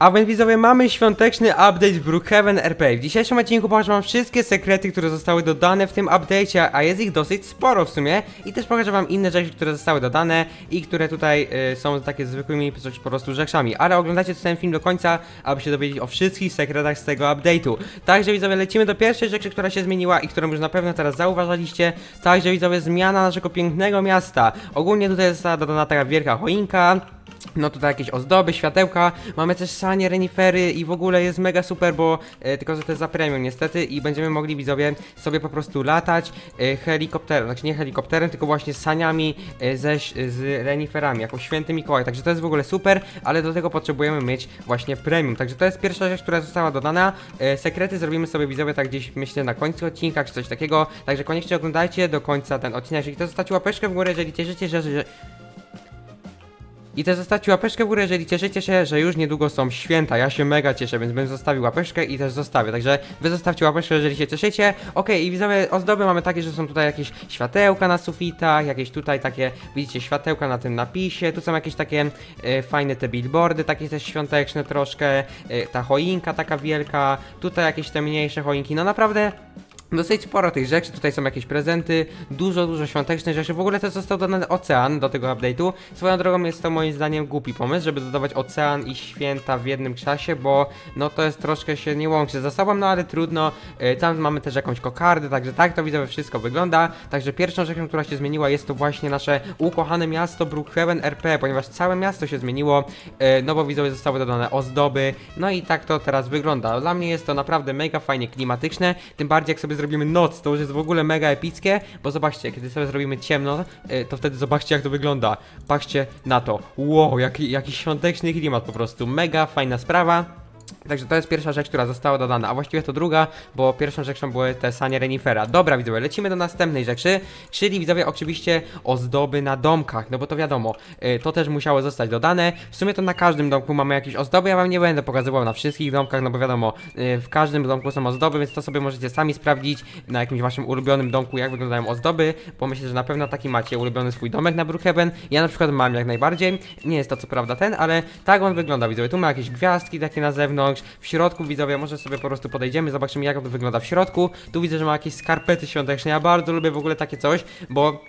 A więc widzowie, mamy świąteczny update w Brookhaven RP. W dzisiejszym odcinku pokażę wam wszystkie sekrety, które zostały dodane w tym update'cie, a jest ich dosyć sporo w sumie. I też pokażę wam inne rzeczy, które zostały dodane i które tutaj y, są takie zwykłymi po prostu rzeczami. Ale oglądajcie ten film do końca, aby się dowiedzieć o wszystkich sekretach z tego update'u. Także widzowie, lecimy do pierwszej rzeczy, która się zmieniła i którą już na pewno teraz zauważaliście. Także widzowie, zmiana naszego pięknego miasta. Ogólnie tutaj została dodana taka wielka choinka. No tutaj jakieś ozdoby, światełka, mamy też sanie, renifery i w ogóle jest mega super, bo e, tylko, że to jest za premium niestety i będziemy mogli widzowie sobie po prostu latać e, helikopterem, znaczy nie helikopterem, tylko właśnie saniami e, ze, z reniferami, jako święty Mikołaj, także to jest w ogóle super, ale do tego potrzebujemy mieć właśnie premium, także to jest pierwsza rzecz, która została dodana, e, sekrety zrobimy sobie widzowie tak gdzieś myślę na końcu odcinka, czy coś takiego, także koniecznie oglądajcie do końca ten odcinek, jeżeli to zostawicie łapeczkę w górę, jeżeli cieszycie się, że, że i też zostawcie łapeczkę w górę, jeżeli cieszycie się, że już niedługo są święta. Ja się mega cieszę, więc bym zostawił łapeczkę i też zostawię. Także wy zostawcie łapeczkę, jeżeli się cieszycie. Okej, i widzowie, ozdoby mamy takie, że są tutaj jakieś światełka na sufitach, jakieś tutaj takie, widzicie, światełka na tym napisie. Tu są jakieś takie e, fajne te billboardy, takie też świąteczne troszkę. E, ta choinka taka wielka. Tutaj jakieś te mniejsze choinki. No naprawdę Dosyć sporo tych rzeczy, tutaj są jakieś prezenty, dużo, dużo świątecznych rzeczy. W ogóle też został dodany ocean do tego update'u. Swoją drogą jest to moim zdaniem głupi pomysł, żeby dodawać ocean i święta w jednym czasie, bo no to jest troszkę się nie łączy ze sobą, no ale trudno. Yy, Tam mamy też jakąś kokardę, także tak to widzę, wszystko wygląda. Także pierwszą rzeczą, która się zmieniła jest to właśnie nasze ukochane miasto Brookhaven RP, ponieważ całe miasto się zmieniło, yy, no bo widzowie zostały dodane ozdoby, no i tak to teraz wygląda. Dla mnie jest to naprawdę mega fajnie klimatyczne, tym bardziej jak sobie zrobimy noc, to już jest w ogóle mega epickie, bo zobaczcie, kiedy sobie zrobimy ciemno, y, to wtedy zobaczcie jak to wygląda. Patrzcie na to. Wow, jaki, jaki świąteczny klimat po prostu. Mega fajna sprawa. Także to jest pierwsza rzecz, która została dodana, a właściwie to druga, bo pierwszą rzeczą były te sanie renifera. Dobra, widzowie, lecimy do następnej rzeczy, czyli widzowie oczywiście ozdoby na domkach, no bo to wiadomo, y, to też musiało zostać dodane. W sumie to na każdym domku mamy jakieś ozdoby, ja wam nie będę pokazywał na wszystkich domkach, no bo wiadomo, y, w każdym domku są ozdoby, więc to sobie możecie sami sprawdzić na jakimś waszym ulubionym domku, jak wyglądają ozdoby, bo myślę, że na pewno taki macie ulubiony swój domek na Brookhaven. Ja na przykład mam jak najbardziej, nie jest to co prawda ten, ale tak on wygląda, widzowie. Tu ma jakieś gwiazdki takie na zewnątrz, w środku widzowie, może sobie po prostu podejdziemy, zobaczymy jak to wygląda w środku. Tu widzę, że ma jakieś skarpety świąteczne, ja bardzo lubię w ogóle takie coś, bo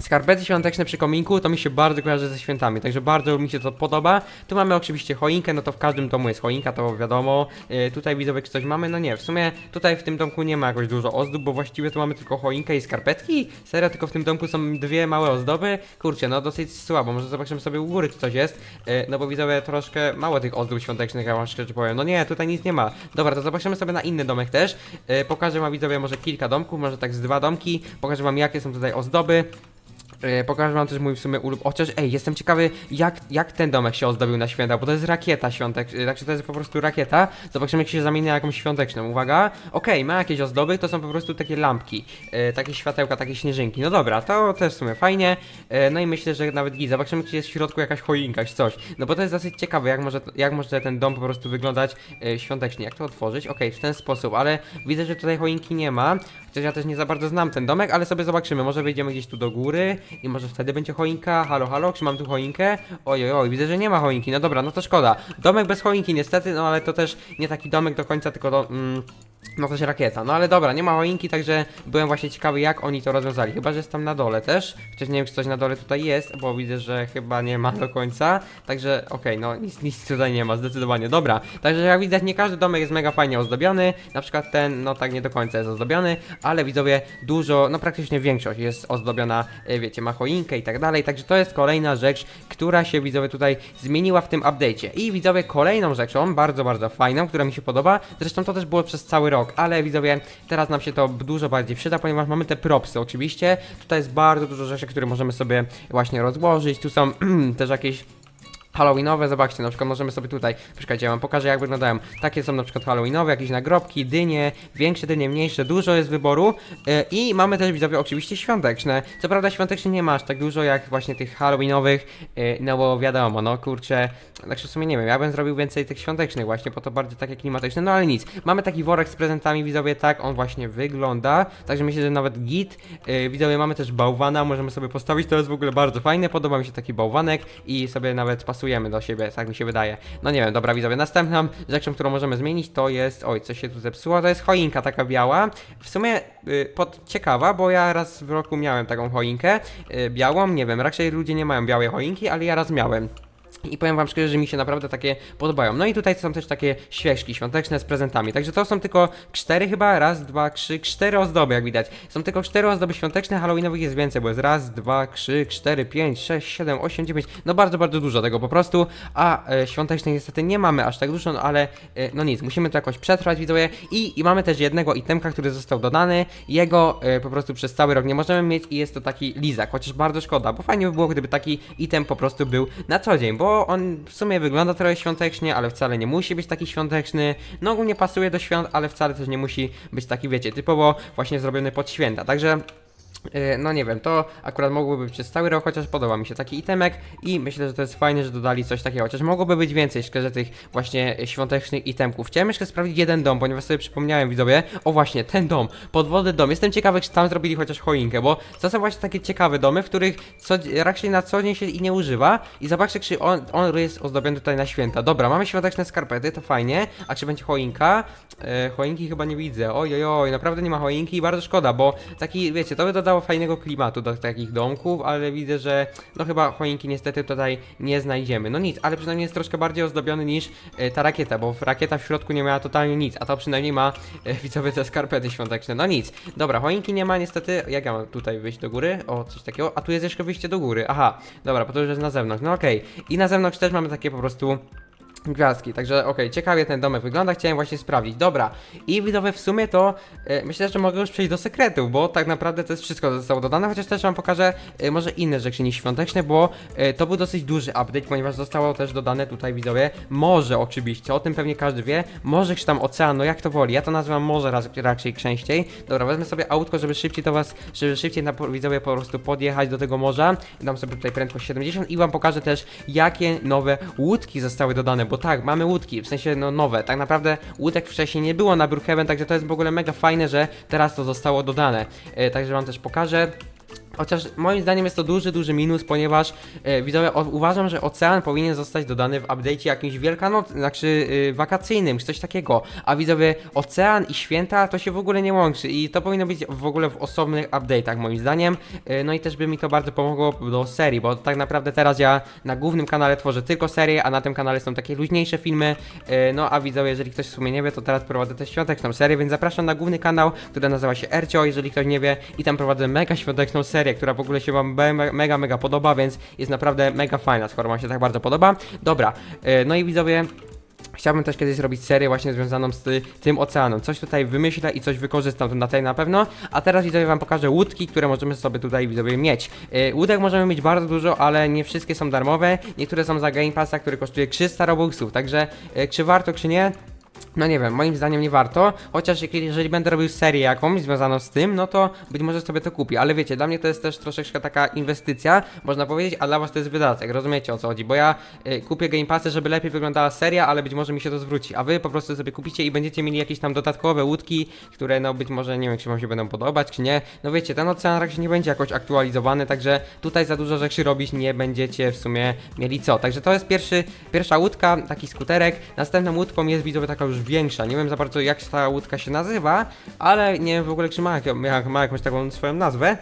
Skarpety świąteczne przy kominku to mi się bardzo kojarzy ze świętami, także bardzo mi się to podoba. Tu mamy oczywiście choinkę, no to w każdym domu jest choinka, to wiadomo. Yy, tutaj widzowie, czy coś mamy? No nie, w sumie tutaj w tym domku nie ma jakoś dużo ozdób, bo właściwie tu mamy tylko choinkę i skarpetki. Serio, tylko w tym domku są dwie małe ozdoby. Kurczę, no dosyć słabo, może zobaczymy sobie u góry, czy coś jest. Yy, no bo widzowie, troszkę mało tych ozdób świątecznych, ja wam szczerze powiem. No nie, tutaj nic nie ma. Dobra, to zobaczymy sobie na inny domek też. Yy, pokażę wam widzowie może kilka domków, może tak z dwa domki. Pokażę wam jakie są tutaj ozdoby. E, Pokażę wam też mój w sumie ulub. Chociaż, ej, jestem ciekawy, jak, jak ten domek się ozdobił na święta, bo to jest rakieta świątek. e, Także to jest po prostu rakieta. Zobaczymy, jak się zamieni na jakąś świąteczną. Uwaga. Okej, ma jakieś ozdoby, to są po prostu takie lampki, e, takie światełka, takie śnieżynki. No dobra, to też w sumie fajnie. E, no i myślę, że nawet git. Zobaczymy, czy jest w środku jakaś choinka, czy coś. No bo to jest dosyć ciekawe, jak może, jak może ten dom po prostu wyglądać e, świątecznie. Jak to otworzyć? Okej, w ten sposób, ale widzę, że tutaj choinki nie ma. Chociaż ja też nie za bardzo znam ten domek, ale sobie zobaczymy. Może wejdziemy gdzieś tu do góry i może wtedy będzie choinka. Halo, halo, czy mam tu choinkę? Oj, oj, oj, widzę, że nie ma choinki. No dobra, no to szkoda. Domek bez choinki niestety, no ale to też nie taki domek do końca, tylko do... Mm, no też rakieta. No ale dobra, nie ma choinki, także byłem właśnie ciekawy, jak oni to rozwiązali. Chyba, że jest tam na dole też. Chociaż nie wiem, czy coś na dole tutaj jest, bo widzę, że chyba nie ma do końca. Także okej, no nic, nic tutaj nie ma, zdecydowanie. Dobra, także jak widać, nie każdy domek jest mega fajnie ozdobiony. Na przykład ten, no tak nie do końca jest ozdobiony, ale widzowie, dużo, no praktycznie większość jest ozdobiona, e, wiecie, ma choinkę i tak dalej. Także to jest kolejna rzecz, która się widzowie tutaj zmieniła w tym update'cie. I widzowie, kolejną rzeczą, bardzo, bardzo fajną, która mi się podoba, zresztą to też było przez cały rok, ale widzowie, teraz nam się to dużo bardziej przyda, ponieważ mamy te propsy oczywiście. Tutaj jest bardzo dużo rzeczy, które możemy sobie właśnie rozłożyć. Tu są też jakieś Halloweenowe, zobaczcie, na przykład możemy sobie tutaj, poczekajcie, ja wam pokażę jak wyglądają. Takie są na przykład Halloweenowe, jakieś nagrobki, dynie, większe dynie, mniejsze, dużo jest wyboru. E, I mamy też widzowie oczywiście świąteczne. Co prawda świąteczne nie ma aż tak dużo jak właśnie tych Halloweenowych, e, no bo wiadomo, no kurczę, znaczy w sumie nie wiem, ja bym zrobił więcej tych świątecznych właśnie, po to bardziej takie klimatyczne, no ale nic. Mamy taki worek z prezentami widzowie, tak on właśnie wygląda, także myślę, że nawet git. E, widzowie mamy też bałwana, możemy sobie postawić, to jest w ogóle bardzo fajne, podoba mi się taki bałwanek i sobie nawet pasuje pasujemy do siebie, tak mi się wydaje. No nie wiem, dobra widzowie, następną rzeczą, którą możemy zmienić to jest, oj, coś się tu zepsuło, to jest choinka taka biała. W sumie y, pod, ciekawa, bo ja raz w roku miałem taką choinkę y, białą, nie wiem, raczej ludzie nie mają białej choinki, ale ja raz miałem. I powiem wam szczerze, że mi się naprawdę takie podobają. No i tutaj są też takie świeczki świąteczne z prezentami. Także to są tylko cztery chyba, raz, dwa, trzy, cztery ozdoby, jak widać. Są tylko cztery ozdoby świąteczne, halloweenowych jest więcej, bo jest raz, dwa, trzy, cztery, pięć, sześć, siedem, osiem, dziewięć. No bardzo, bardzo dużo tego po prostu. A e, świątecznych niestety nie mamy aż tak dużo, no ale e, no nic, musimy to jakoś przetrwać, widzowie. I, I mamy też jednego itemka, który został dodany. Jego e, po prostu przez cały rok nie możemy mieć i jest to taki lizak, chociaż bardzo szkoda, bo fajnie by było, gdyby taki item po prostu był na co dzień, bo on w sumie wygląda trochę świątecznie, ale wcale nie musi być taki świąteczny. No ogólnie pasuje do świąt, ale wcale też nie musi być taki, wiecie, typowo właśnie zrobiony pod święta. Także No nie wiem, to akurat mogłoby być przez cały rok, chociaż podoba mi się taki itemek i myślę, że to jest fajne, że dodali coś takiego, chociaż mogłoby być więcej szczerze tych właśnie świątecznych itemków. Chciałem jeszcze sprawdzić jeden dom, ponieważ sobie przypomniałem widzowie, o właśnie, ten dom, podwodny dom, jestem ciekawy, czy tam zrobili chociaż choinkę, bo to są właśnie takie ciekawe domy, w których co, raczej na co dzień się i nie używa i zobaczcie, czy on, on jest ozdobiony tutaj na święta. Dobra, mamy świąteczne skarpety, to fajnie, a czy będzie choinka? E, choinki chyba nie widzę, oj, oj, oj, naprawdę nie ma choinki i bardzo szkoda, bo taki, wiecie, to by dodało fajnego klimatu do takich domków, ale widzę, że no chyba choinki niestety tutaj nie znajdziemy. No nic, ale przynajmniej jest troszkę bardziej ozdobiony niż e, ta rakieta, bo rakieta w środku nie miała totalnie nic, a to przynajmniej ma e, widzowie te skarpety świąteczne. No nic, dobra, choinki nie ma niestety, jak ja mam tutaj wyjść do góry? O, coś takiego, a tu jest jeszcze wyjście do góry, aha, dobra, bo to już jest na zewnątrz, no okej. I na zewnątrz też mamy takie po prostu gwiazdki, także okej, ciekawie ten domek wygląda, chciałem właśnie sprawdzić. Dobra, i widzowie w sumie to e, myślę, że mogę już przejść do sekretów, bo tak naprawdę to jest wszystko co zostało dodane, chociaż też wam pokażę e, może inne rzeczy niż świąteczne, bo e, to był dosyć duży update, ponieważ zostało też dodane tutaj widzowie morze oczywiście, o tym pewnie każdy wie, morze czy tam ocean, no jak to woli, ja to nazywam morze raz, raczej częściej. Dobra, wezmę sobie autko, żeby szybciej to was, żeby szybciej na, widzowie po prostu podjechać do tego morza, dam sobie tutaj prędkość 70 i wam pokażę też jakie nowe łódki zostały dodane, bo tak, mamy łódki, w sensie no nowe. Tak naprawdę łódek wcześniej nie było na Brookhaven, także to jest w ogóle mega fajne, że teraz to zostało dodane. E, także wam też pokażę. Chociaż moim zdaniem jest to duży, duży minus, ponieważ e, widzowie, o, uważam, że ocean powinien zostać dodany w update'cie jakimś wielkanoc, znaczy e, wakacyjnym, czy coś takiego. A widzowie, ocean i święta to się w ogóle nie łączy i to powinno być w ogóle w osobnych update'ach moim zdaniem. E, no i też by mi to bardzo pomogło do serii, bo tak naprawdę teraz ja na głównym kanale tworzę tylko serię, a na tym kanale są takie luźniejsze filmy. E, no a widzowie, jeżeli ktoś w sumie nie wie, to teraz prowadzę też świąteczną serię, więc zapraszam na główny kanał, który nazywa się Ercio, jeżeli ktoś nie wie, i tam prowadzę mega świąteczną serię, która w ogóle się wam mega, mega podoba, więc jest naprawdę mega fajna, skoro wam się tak bardzo podoba. Dobra, e, no i widzowie, Chciałbym też kiedyś zrobić serię właśnie związaną z ty, tym oceanem. Coś tutaj wymyślę i coś wykorzystam na tej na pewno. A teraz widzowie wam pokażę łódki, które możemy sobie tutaj widzowie mieć. Yy, łódek możemy mieć bardzo dużo, ale nie wszystkie są darmowe. Niektóre są za Game Passa, który kosztuje 300 robuxów. Także yy, czy warto, czy nie? No nie wiem, moim zdaniem nie warto, chociaż jeżeli, będę robił serię jakąś związaną z tym, no to być może sobie to kupię, ale wiecie, dla mnie to jest też troszeczkę taka inwestycja, można powiedzieć, a dla was to jest wydatek, rozumiecie o co chodzi, bo ja y, kupię Game Passy, żeby lepiej wyglądała seria, ale być może mi się to zwróci, a wy po prostu sobie kupicie i będziecie mieli jakieś tam dodatkowe łódki, które no być może, nie wiem, czy wam się będą podobać, czy nie, no wiecie, ten ocean raczej nie będzie jakoś aktualizowany, także tutaj za dużo rzeczy robić nie będziecie w sumie mieli co, także to jest pierwszy, pierwsza łódka, taki skuterek, następną łódką jest widzowie taka już większa. Nie wiem za bardzo jak ta łódka się nazywa, ale nie wiem w ogóle czy ma, ma, jakąś taką swoją nazwę.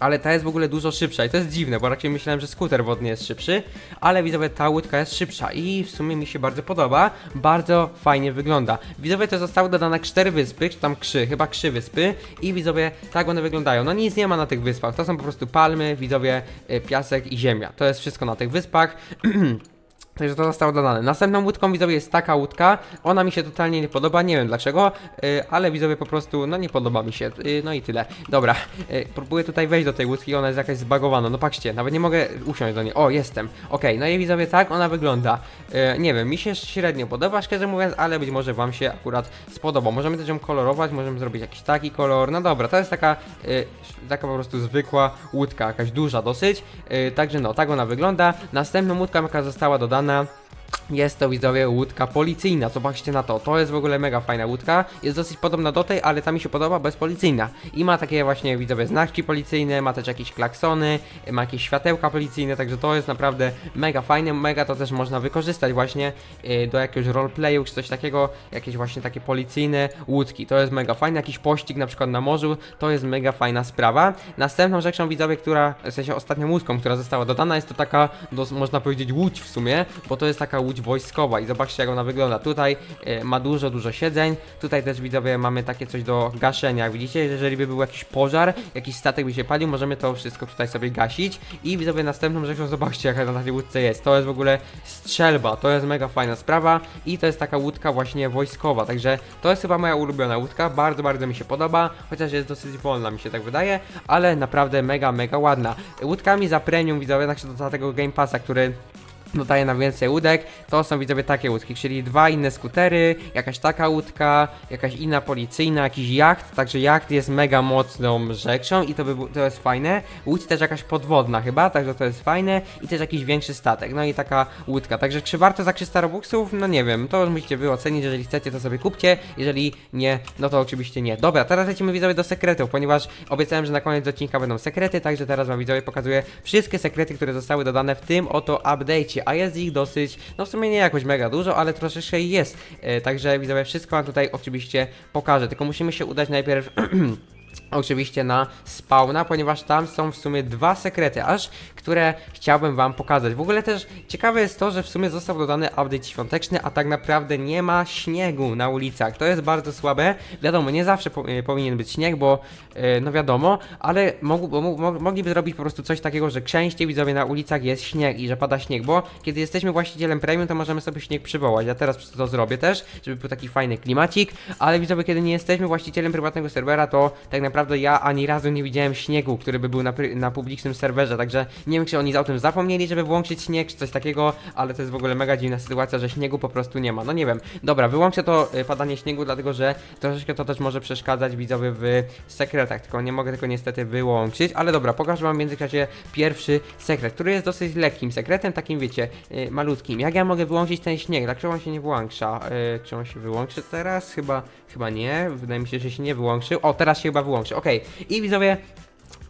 Ale ta jest w ogóle dużo szybsza i to jest dziwne, bo raczej myślałem, że skuter wodny jest szybszy, ale widzowie ta łódka jest szybsza i w sumie mi się bardzo podoba, bardzo fajnie wygląda. Widzowie to zostały dodane cztery wyspy, czy tam krzy, chyba krzy wyspy i widzowie tak one wyglądają. No nic nie ma na tych wyspach, to są po prostu palmy, widzowie, y, piasek i ziemia. To jest wszystko na tych wyspach. Także to zostało dodane. Następną łódką widzowie jest taka łódka. Ona mi się totalnie nie podoba, nie wiem dlaczego, yy, ale widzowie po prostu, no nie podoba mi się. Yy, no i tyle. Dobra, yy, próbuję tutaj wejść do tej łódki, ona jest jakaś zbagowana. No patrzcie, nawet nie mogę usiąść do niej. O, jestem. Okej, no i widzowie tak ona wygląda. Yy, nie wiem, mi się średnio podoba, szczerze mówiąc, ale być może wam się akurat spodoba. Możemy też ją kolorować, możemy zrobić jakiś taki kolor. No dobra, to jest taka, yy, taka po prostu zwykła łódka, jakaś duża dosyć. Yy, także no, tak ona wygląda. Następną łódką, jaka została dodana, Now. Jest to widzowie łódka policyjna, zobaczcie na to, to jest w ogóle mega fajna łódka, jest dosyć podobna do tej, ale ta mi się podoba, bo jest policyjna i ma takie właśnie widzowie znaki policyjne, ma też jakieś klaksony, ma jakieś światełka policyjne, także to jest naprawdę mega fajne, mega to też można wykorzystać właśnie y, do jakiegoś roleplayu czy coś takiego, jakieś właśnie takie policyjne łódki, to jest mega fajne, jakiś pościg na przykład na morzu, to jest mega fajna sprawa. Następną rzeczą widzowie, która, w sensie ostatnią łódką, która została dodana, jest to taka, można powiedzieć łódź w sumie, bo to jest taka łódź wojskowa i zobaczcie jak ona wygląda. Tutaj e, ma dużo, dużo siedzeń. Tutaj też widzowie mamy takie coś do gaszenia. Jak widzicie, jeżeli by był jakiś pożar, jakiś statek by się palił, możemy to wszystko tutaj sobie gasić. I widzowie następną rzeczą, zobaczcie jaka na tej łódce jest. To jest w ogóle strzelba, to jest mega fajna sprawa i to jest taka łódka właśnie wojskowa. Także to jest chyba moja ulubiona łódka. Bardzo, bardzo mi się podoba, chociaż jest dosyć wolna, mi się tak wydaje, ale naprawdę mega, mega ładna. Łódkami za premium widzowie, znaczy do tego Game Passa, który dodaje nam więcej łódek, to są widzowie takie łódki, czyli dwa inne skutery, jakaś taka łódka, jakaś inna policyjna, jakiś jacht, także jacht jest mega mocną rzeczą i to, by, to jest fajne. Łódź też jakaś podwodna chyba, także to jest fajne. I też jakiś większy statek, no i taka łódka, także czy warto za 300 robuxów? No nie wiem, to już musicie wy ocenić, jeżeli chcecie to sobie kupcie, jeżeli nie, no to oczywiście nie. Dobra, teraz lecimy widzowie do sekretów, ponieważ obiecałem, że na koniec odcinka będą sekrety, także teraz wam widzowie pokazuję wszystkie sekrety, które zostały dodane w tym oto update'cie, a jest ich dosyć, no w sumie nie jakoś mega dużo, ale troszeczkę jest, e, także widzowie wszystko wam tutaj oczywiście pokażę, tylko musimy się udać najpierw Oczywiście na spawna, ponieważ tam są w sumie dwa sekrety aż, które chciałbym wam pokazać. W ogóle też ciekawe jest to, że w sumie został dodany update świąteczny, a tak naprawdę nie ma śniegu na ulicach. To jest bardzo słabe. Wiadomo, nie zawsze po, e, powinien być śnieg, bo e, no wiadomo, ale mogu, bo, mo, mogliby zrobić po prostu coś takiego, że częściej widzowie na ulicach jest śnieg i że pada śnieg, bo kiedy jesteśmy właścicielem premium, to możemy sobie śnieg przywołać. Ja teraz to zrobię też, żeby był taki fajny klimacik, ale widzowie, kiedy nie jesteśmy właścicielem prywatnego serwera, to tak naprawdę ja ani razu nie widziałem śniegu, który by był na, na publicznym serwerze, także nie wiem, czy oni o tym zapomnieli, żeby włączyć śnieg, czy coś takiego, ale to jest w ogóle mega dziwna sytuacja, że śniegu po prostu nie ma. No nie wiem. Dobra, wyłączę to y, padanie śniegu, dlatego że troszeczkę to też może przeszkadzać widzowie w sekretach, tylko nie mogę tego niestety wyłączyć, ale dobra, pokażę wam w międzyczasie pierwszy sekret, który jest dosyć lekkim sekretem, takim wiecie, y, malutkim. Jak ja mogę wyłączyć ten śnieg? Dlaczego on się nie włącza? Y, czy on się wyłączy teraz? Chyba, chyba nie. Wydaje mi się, że się nie wyłączył. O, teraz się chyba Okej. I widzowie,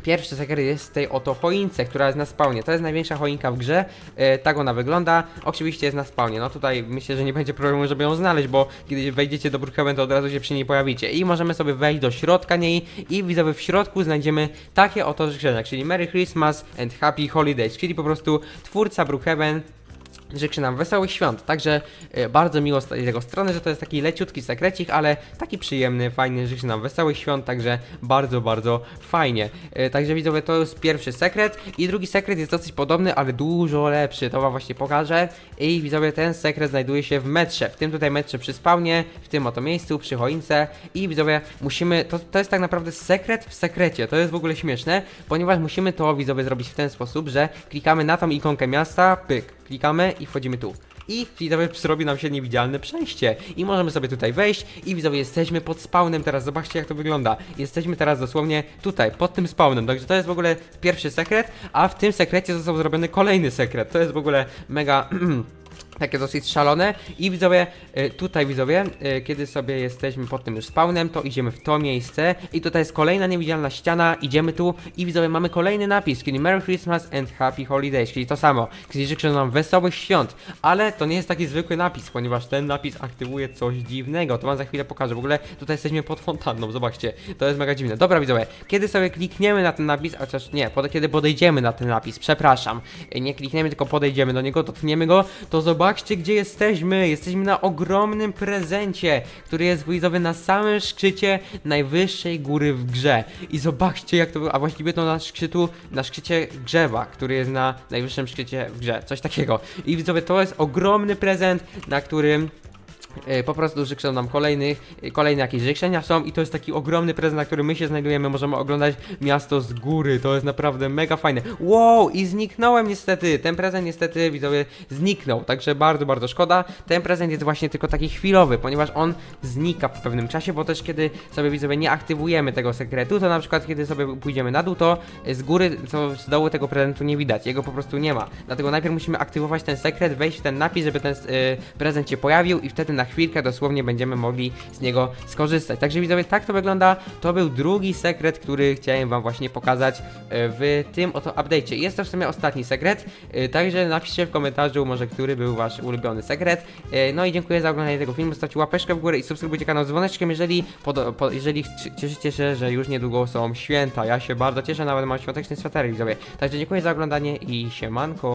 Pierwszy sekret jest w tej oto choince, która jest na spawnie. To jest największa choinka w grze, e, tak ona wygląda. Oczywiście jest na spawnie. No tutaj myślę, że nie będzie problemu, żeby ją znaleźć, bo kiedy wejdziecie do Brookhaven, to od razu się przy niej pojawicie. I możemy sobie wejść do środka niej i widzowie w środku znajdziemy takie oto życzenia, czyli Merry Christmas and Happy Holidays, czyli po prostu twórca Brookhaven Życzy nam wesołych świąt, także e, bardzo miło z jego strony, że to jest taki leciutki sekrecik, ale taki przyjemny, fajny, życzy nam wesołych świąt, także bardzo, bardzo fajnie. E, także widzowie, to jest pierwszy sekret. I drugi sekret jest dosyć podobny, ale dużo lepszy, to wam właśnie pokażę. I widzowie, ten sekret znajduje się w metrze, w tym tutaj metrze przy spawnie, w tym oto miejscu, przy choince. I widzowie, musimy, to, to jest tak naprawdę sekret w sekrecie, to jest w ogóle śmieszne, ponieważ musimy to widzowie zrobić w ten sposób, że klikamy na tą ikonkę miasta, pyk, klikamy i wchodzimy tu. I widzowie zrobi nam się niewidzialne przejście. I możemy sobie tutaj wejść i widzowie jesteśmy pod spawnem teraz. Zobaczcie jak to wygląda. Jesteśmy teraz dosłownie tutaj, pod tym spawnem. Także to jest w ogóle pierwszy sekret, a w tym sekrecie został zrobiony kolejny sekret. To jest w ogóle mega... Takie dosyć szalone. I widzowie, y, tutaj widzowie, y, kiedy sobie jesteśmy pod tym już spawnem, to idziemy w to miejsce. I tutaj jest kolejna niewidzialna ściana, idziemy tu i widzowie mamy kolejny napis, czyli Merry Christmas and Happy Holidays, czyli to samo, czyli życzę nam wesołych świąt, ale to nie jest taki zwykły napis, ponieważ ten napis aktywuje coś dziwnego, to wam za chwilę pokażę, w ogóle tutaj jesteśmy pod fontanną, zobaczcie, to jest mega dziwne. Dobra widzowie, kiedy sobie klikniemy na ten napis, a chociaż nie, pod, kiedy podejdziemy na ten napis, przepraszam, y, nie klikniemy, tylko podejdziemy do niego, dotkniemy go, to zobaczcie gdzie jesteśmy, jesteśmy na ogromnym prezencie, który jest widzowy na samym szczycie najwyższej góry w grze. I zobaczcie jak to a właściwie to na szczytu, na szczycie drzewa, który jest na najwyższym szczycie w grze, coś takiego. I widzowie, to jest ogromny prezent, na którym e, po prostu życzą nam kolejnych, e, kolejne jakieś życzenia są i to jest taki ogromny prezent, na którym my się znajdujemy, możemy oglądać miasto z góry, to jest naprawdę mega fajne. Wow, i zniknąłem niestety, ten prezent niestety widzowie zniknął, także bardzo, bardzo szkoda. Ten prezent jest właśnie tylko taki chwilowy, ponieważ on znika po pewnym czasie, bo też kiedy sobie widzowie nie aktywujemy tego sekretu, to na przykład kiedy sobie pójdziemy na dół, to z góry, to z dołu tego prezentu nie widać, jego po prostu nie ma. Dlatego najpierw musimy aktywować ten sekret, wejść w ten napis, żeby ten y, prezent się pojawił i wtedy na chwilkę dosłownie będziemy mogli z niego skorzystać. Także widzowie, tak to wygląda. To był drugi sekret, który chciałem wam właśnie pokazać y, w tym oto update'cie. Jest to w sumie ostatni sekret, y, także napiszcie w komentarzu może, który był wasz ulubiony sekret. Y, No i dziękuję za oglądanie tego filmu, zostawcie łapeczkę w górę i subskrybujcie kanał z dzwoneczkiem, jeżeli, podo- po, jeżeli cieszycie się, że już niedługo są święta. Ja się bardzo cieszę, nawet mam świąteczny sweterek widzowie. Także dziękuję za oglądanie i siemanko.